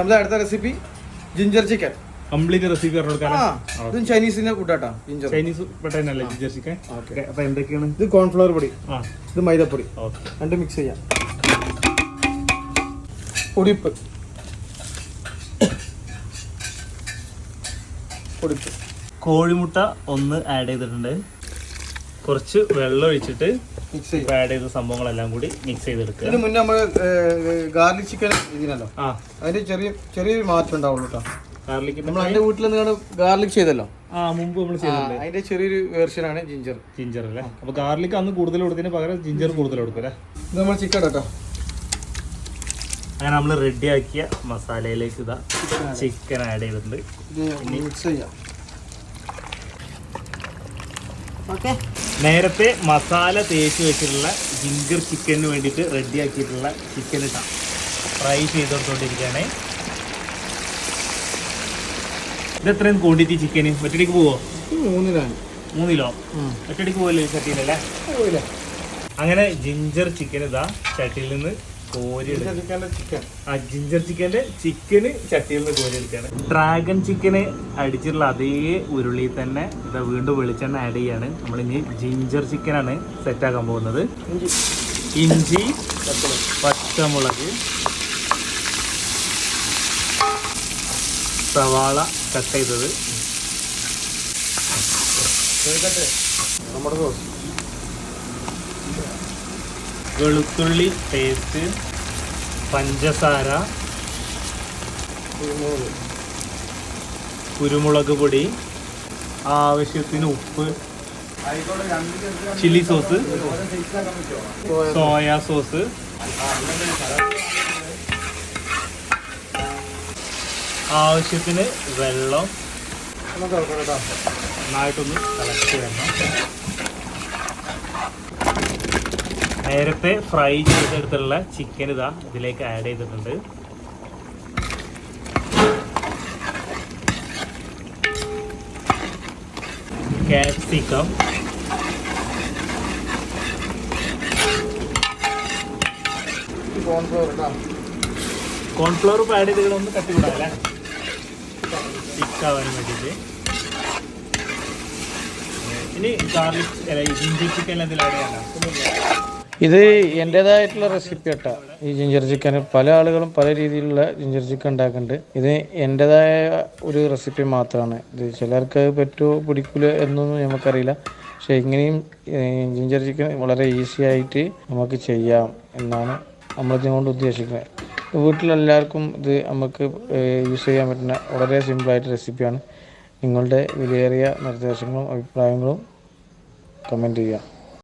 നമ്മുടെ അടുത്ത recipe ginger chicken complete recipe പറഞ്ഞു കൊടുക്കാൻ ആ ഇതും ചൈനീസിന്റെ ഫുഡാട്ടാ ജിഞ്ചർ ചൈനീസ് പെട്ടെന്നല്ലേ ജിഞ്ചർ ചിക്കൻ ഓക്കെ. അപ്പൊ എന്തൊക്കെയാണ്? ഇത് കോൺഫ്ലവർ പൊടി ഇത് മൈദപ്പൊടി. രണ്ട് മിക്സ് ചെയ്യാം. പൊടിപ്പ്. പൊടിപ്പ്. കോഴിമുട്ട ഒന്ന് ആഡ് ചെയ്തിട്ടുണ്ട്. കുറച്ച് വെള്ളം ഒഴിച്ചിട്ട് ഇപ്പൊ ആഡ് ചെയ്ത സംഭവങ്ങളെല്ലാം കൂടി മിക്സ് ചെയ്തെടുക്കുക. ഇതിന് മുന്നേ നമ്മൾ ഗാർലിക് ചിക്കൻ ഇതിനല്ലോ. ആ. അതിന് ചെറിയ ചെറിയ മാറ്റം ഉണ്ടാവുള്ളൂ കേട്ടോ ഗാർലിക് നമ്മൾ അതിന്റെ വീട്ടിൽ നിങ്ങൾ ഗാർലിക് ചെയ്തല്ലോ. ആ മുമ്പ് നമ്മൾ ചെയ്തിട്ടുണ്ട്. അതിന്റെ ചെറിയൊരു വേർഷനാണ് ജിഞ്ചർ ജിഞ്ചർ അല്ലേ? അപ്പൊ ഗാർലിക് അന്ന് കൂടുതൽ കൊടുത്തതിന് പകരം ജിഞ്ചർ കൂടുതൽ കൊടുക്കും അല്ലേ? ഇത് നമ്മൾ ചിക്കൻ കേട്ടോ അങ്ങനെ നമ്മൾ റെഡിയാക്കിയ മസാലയിലേക്ക് ഇതാ ചിക്കൻ ആഡ് ചെയ്തിട്ടുണ്ട്. മിക്സ് ചെയ്യാം. ഓക്കെ. നേരത്തെ മസാല തേച്ച് വെച്ചിട്ടുള്ള ജിഞ്ചർ ചിക്കന് വേണ്ടിയിട്ട് റെഡിയാക്കിയിട്ടുള്ള ചിക്കൻ ഇട്ടാ ഫ്രൈ ചെയ്തെടുത്തോണ്ടിരിക്കുകയാണേ ഇത് എത്രയും ക്വാണ്ടിറ്റി ചിക്കന് ഒറ്റടിക്ക് പോവോ മൂന്നിലാണ്. മൂന്നിലോ? ഒറ്റടിക്ക് പോവല്ലേ ചട്ടിയിലല്ലേ? പോയില്ലേ അങ്ങനെ ജിഞ്ചർ ചിക്കൻ ഇതാ ചട്ടിയിൽ നിന്ന് ജിഞ്ചർ ചിക്കന്റെ ചിക്കന് ചട്ടിയിൽ നിന്ന് കോരി എടുക്കുകയാണ്. ഡ്രാഗൺ ചിക്കന് അടിച്ചിട്ടുള്ള അതേ ഉരുളി തന്നെ ഇതാ വീണ്ടും വെളിച്ചെണ്ണ ആഡ് ചെയ്യാണ്. നമ്മളിനി ജിഞ്ചർ ചിക്കനാണ് സെറ്റ് ആക്കാൻ പോകുന്നത്. ഇഞ്ചി. ഇഞ്ചി പച്ചമുളക്. സവാള കട്ട് ചെയ്തത്. നമ്മുടെ സോസ് വെളുത്തുള്ളി പേസ്റ്റ് പഞ്ചസാര കുരുമുളക് പൊടി ആവശ്യത്തിന് ഉപ്പ് ചില്ലി സോസ് സോയാ സോസ് ആവശ്യത്തിന് വെള്ളം. നന്നായിട്ടൊന്ന് കളക്ട് ചെയ്യണം നേരത്തെ ഫ്രൈ ചെയ്തെടുത്തുള്ള ചിക്കൻ ഇതാ ഇതിലേക്ക് ആഡ് ചെയ്തിട്ടുണ്ട്. ക്യാപ്സിക്കം കോൺഫ്ലവർ ഇപ്പം ആഡ് ചെയ്തിട്ടൊന്ന് കട്ടി അല്ലേ? തിക്കാവാൻ വേണ്ടിയിട്ട്. ഇനി ഗാർലിക് ജിഞ്ചർ ചിക്കൻ എന്തെങ്കിലും ആഡ് ചെയ്യണ്ട ഇത് എന്റെതായിട്ടുള്ള റെസിപ്പി കേട്ടോ. ഈ ജിഞ്ചർ ചിക്കൻ പല ആളുകളും പല രീതിയിലുള്ള ജിഞ്ചർ ചിക്കൻ ഉണ്ടാക്കുന്നുണ്ട്. ഇത് എന്റെതായ ഒരു റെസിപ്പി മാത്രമാണ്. ഇത് ചിലർക്ക് പറ്റുമോ പിടിക്കില്ല എന്നൊന്നും നമുക്കറിയില്ല. പക്ഷേ ഇങ്ങനെയും ജിഞ്ചർ ചിക്കൻ വളരെ ഈസി ആയിട്ട് നമുക്ക് ചെയ്യാം എന്നാണ് നമ്മൾ ഇതിനുകൊണ്ട് ഉദ്ദേശിക്കുന്നത്. വീട്ടിലെല്ലാവർക്കും ഇത് നമുക്ക് യൂസ് ചെയ്യാൻ പറ്റുന്ന വളരെ സിമ്പിളായിട്ട് റെസിപ്പിയാണ് നിങ്ങളുടെ വിലയേറിയ നിർദ്ദേശങ്ങളും അഭിപ്രായങ്ങളും കമന്റ് ചെയ്യുക.